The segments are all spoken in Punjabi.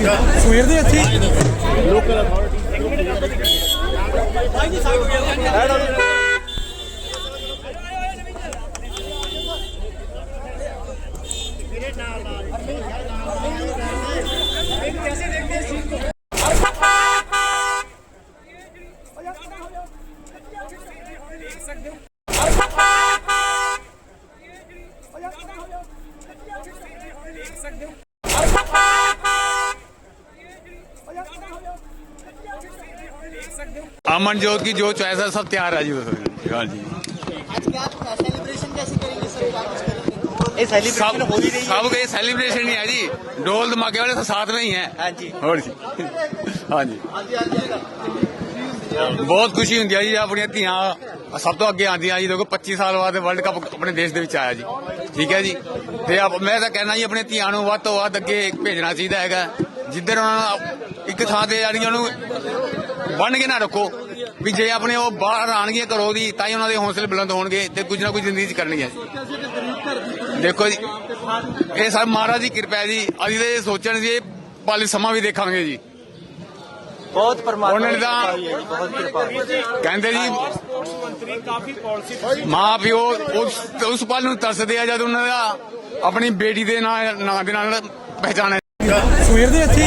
ਸਵੇਰ ਦੇ ਇੱਥੇ? ਲੋਕਲ ਅਥਾਰਟੀ अमनजोत की जो चॉइस है सब तैयार है जी हाँ जी आज क्या सेलिब्रेशन कैसे करेंगे सर क्या कुछ करेंगे ये सेलिब्रेशन सब हो ही रही है सब के सेलिब्रेशन ही है जी ढोल धमाके वाले तो साथ में ही हैं हाँ जी ਹੋਰ ਜੀ ਹਾਂ ਜੀ ਬਹੁਤ ਖੁਸ਼ੀ ਹੁੰਦੀ ਹੈ ਜੀ ਆਪਣੀਆਂ ਧੀਆਂ ਸਭ ਤੋਂ ਅੱਗੇ ਆਉਂਦੀਆਂ ਜੀ ਦੇਖੋ 25 ਸਾਲ ਬਾਅਦ ਵਰਲਡ ਕੱਪ ਆਪਣੇ ਦੇਸ਼ ਦੇ ਵਿੱਚ ਆਇਆ ਜੀ ਠੀਕ ਹੈ ਜੀ ਤੇ ਆਪ- ਮੈਂ ਤਾਂ ਕਹਿਣਾ ਜੀ ਆਪਣੇ ਧੀਆਂ ਨੂੰ ਵੱਧ ਤੋਂ ਵੱਧ ਅੱਗੇ ਭੇਜਣਾ ਚਾਹੀਦਾ ਹੈਗਾ ਜਿੱਧਰ ਉਹਨਾਂ ਨੂੰ ਇੱਕ ਥਾਂ ਤੇ ਜਾਣੀਆਂ ਨੂੰ ਬੰਨ ਕੇ ਨਾ ਰੱਖੋ ਵੀ ਜੇ ਆਪਣੇ ਉਹ ਬਾਹਰ ਆਣਗੇ ਘਰੋਂ ਦੀ ਤਾਂ ਹੀ ਉਹਨਾਂ ਦੇ ਹੌਸਲੇ ਬੁਲੰਦ ਹੋਣਗੇ ਤੇ ਕੁਝ ਨਾ ਕੁਝ ਜ਼ਿੰਦਗੀ ਚ ਕਰਨਗੇ ਦੇਖੋ ਜੀ ਇਹ ਸਭ ਮਹਾਰਾਜ ਦੀ ਕਿਰਪਾ ਜੀ। ਅਸੀਂ ਤੇ ਸੋਚਣ ਜੀ ਪਾਲੀ ਸਮਾਂ ਵੀ ਦੇਖਾਂਗੇ ਜੀ। ਬਹੁਤ ਪਰਮਾਤਮਾ ਦੀ ਕਿਰਪਾ ਕਹਿੰਦੇ ਜੀ ਮਾਂ ਪਿਓ ਉਸ ਉਸ ਪਲ ਨੂੰ ਤਰਸਦੇ ਆ ਜਦ ਉਹਨਾਂ ਦਾ ਆਪਣੀ ਬੇਟੀ ਦੇ ਨਾਂ ਦੇ ਨਾਲ ਪਹਿਚਾਣ ਸਵੇਰ ਦੇ ਇੱਥੇ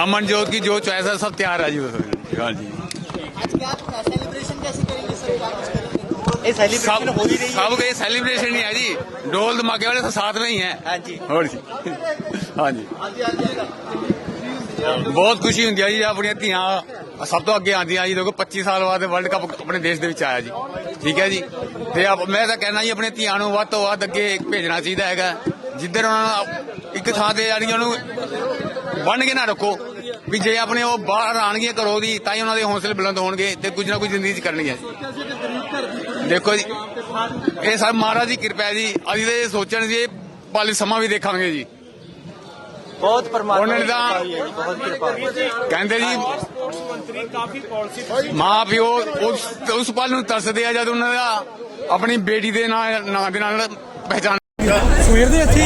अमनजोत की जो चॉइस है सब तैयार है जी हाँ जी आज क्या सेलिब्रेशन कैसे करेंगे सर क्या कुछ करेंगे ये सेलिब्रेशन सब हो ही रही है सब के सेलिब्रेशन ही है जी ढोल धमाके वाले तो साथ में ही हैं हाँ जी ਹੋਰ ਜੀ ਹਾਂ ਜੀ ਬਹੁਤ ਖੁਸ਼ੀ ਹੁੰਦੀ ਹੈ ਜੀ ਆਪਣੀਆਂ ਧੀਆਂ ਸਭ ਤੋਂ ਅੱਗੇ ਆਉਂਦੀਆਂ ਜੀ ਦੇਖੋ 25 ਸਾਲ ਬਾਅਦ ਵਰਲਡ ਕੱਪ ਆਪਣੇ ਦੇਸ਼ ਦੇ ਵਿੱਚ ਆਇਆ ਜੀ ਠੀਕ ਹੈ ਜੀ ਤੇ ਆਪ- ਮੈਂ ਤਾਂ ਕਹਿਣਾ ਜੀ ਆਪਣੇ ਧੀਆਂ ਨੂੰ ਵੱਧ ਤੋਂ ਵੱਧ ਅੱਗੇ ਭੇਜਣਾ ਚਾਹੀਦਾ ਹੈਗਾ ਜਿੱਧਰ ਉਹਨਾਂ ਨੂੰ ਇੱਕ ਥਾਂ ਤੇ ਜਾਣੀਆਂ ਨੂੰ ਬੰਨ ਕੇ ਨਾ ਰੱਖੋ ਵੀ ਜੇ ਆਪਣੇ ਉਹ ਬਾਹਰ ਆਣਗੇ ਘਰੋਂ ਦੀ ਤਾਂ ਹੀ ਉਹਨਾਂ ਦੇ ਹੌਸਲੇ ਬੁਲੰਦ ਹੋਣਗੇ ਤੇ ਕੁਝ ਨਾ ਕੁਝ ਜ਼ਿੰਦਗੀ 'ਚ ਕਰਨਗੇ ਦੇਖੋ ਜੀ ਇਹ ਸਭ ਮਹਾਰਾਜ ਦੀ ਕਿਰਪਾ ਹੈ ਜੀ। ਅਸੀਂ ਤੇ ਸੋਚਣ ਜੀ ਪਾਲੀ ਸਮਾਂ ਵੀ ਦੇਖਾਂਗੇ ਜੀ। ਬਹੁਤ ਪਰਮਾਤਮਾ ਦੀ ਕਿਰਪਾ ਹੈ ਕਹਿੰਦੇ ਜੀ ਮੰਤਰੀ ਕਾਫੀ ਪਾਲਿਸੀ ਮਾਂ ਪਿਓ ਉਸ ਉਸ ਪਲ ਨੂੰ ਤਰਸਦੇ ਆ ਜਦ ਉਹਨਾਂ ਦਾ ਆਪਣੀ ਬੇਟੀ ਦੇ ਨਾਂ ਦੇ ਨਾਲ ਪਹਿਚਾਣ ਸਵੇਰ ਦੇ ਇੱਥੇ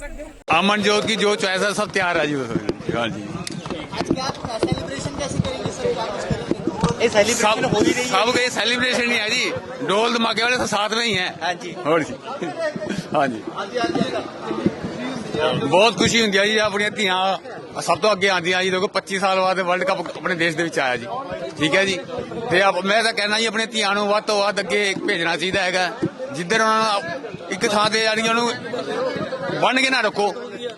ਲੋਕਲ ਅਥਾਰਟੀ अमनजोत की जो चॉइस है सब तैयार है जी हाँ जी आज क्या सेलिब्रेशन कैसे करेंगे सर क्या कुछ करेंगे ये सेलिब्रेशन हो ही रही है सब के सेलिब्रेशन ही है जी ढोल धमाके वाले तो साथ में ही हैं हाँ जी ਹੋਰ ਜੀ ਹਾਂ ਜੀ ਬਹੁਤ ਖੁਸ਼ੀ ਹੁੰਦੀ ਹੈ ਜੀ ਆਪਣੀਆਂ ਧੀਆਂ ਸਭ ਤੋਂ ਅੱਗੇ ਆਉਂਦੀਆਂ ਜੀ ਦੇਖੋ 25 ਸਾਲ ਬਾਅਦ ਵਰਲਡ ਕੱਪ ਆਪਣੇ ਦੇਸ਼ ਦੇ ਵਿੱਚ ਆਇਆ ਜੀ ਠੀਕ ਹੈ ਜੀ ਤੇ ਆਪ- ਮੈਂ ਤਾਂ ਕਹਿਣਾ ਜੀ ਆਪਣੇ ਧੀਆਂ ਨੂੰ ਵੱਧ ਤੋਂ ਵੱਧ ਅੱਗੇ ਭੇਜਣਾ ਚਾਹੀਦਾ ਹੈਗਾ ਜਿੱਧਰ ਉਹਨਾਂ ਨੂੰ ਇੱਕ ਥਾਂ ਤੇ ਜਾਣੀਆਂ ਨੂੰ ਬਣ ਕੇ ਨਾ ਰੱਖੋ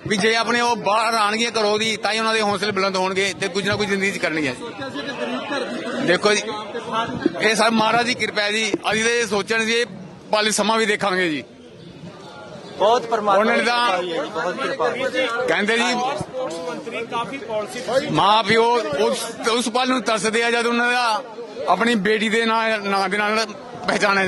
ਵੀ ਜੇ ਆਪਣੇ ਉਹ ਬਾਹਰ ਆਣਗੇ ਘਰੋਂ ਦੀ ਤਾਂ ਹੀ ਉਹਨਾਂ ਦੇ ਹੌਸਲੇ ਬੁਲੰਦ ਹੋਣਗੇ ਤੇ ਕੁਝ ਨਾ ਕੁਝ ਜ਼ਿੰਦਗੀ ਚ ਕਰਨਗੇ। ਦੇਖੋ ਜੀ ਇਹ ਸਭ ਮਹਾਰਾਜ ਦੀ ਕਿਰਪਾ ਜੀ। ਅਸੀਂ ਤੇ ਸੋਚਣ ਜੀ ਪਾਲੀ ਸਮਾਂ ਵੀ ਦੇਖਾਂਗੇ ਜੀ। ਬਹੁਤ ਪਰਮਾਤਮਾ ਦੀ ਕਿਰਪਾ ਕਹਿੰਦੇ ਜੀ ਮਾਂ ਪਿਓ ਉਸ ਉਸ ਪਲ ਨੂੰ ਤਰਸਦੇ ਆ ਜਦ ਉਹਨਾਂ ਦਾ ਆਪਣੀ ਬੇਟੀ ਦੇ ਨਾਂ ਦੇ ਨਾਲ ਪਹਿਚਾਣਿਆ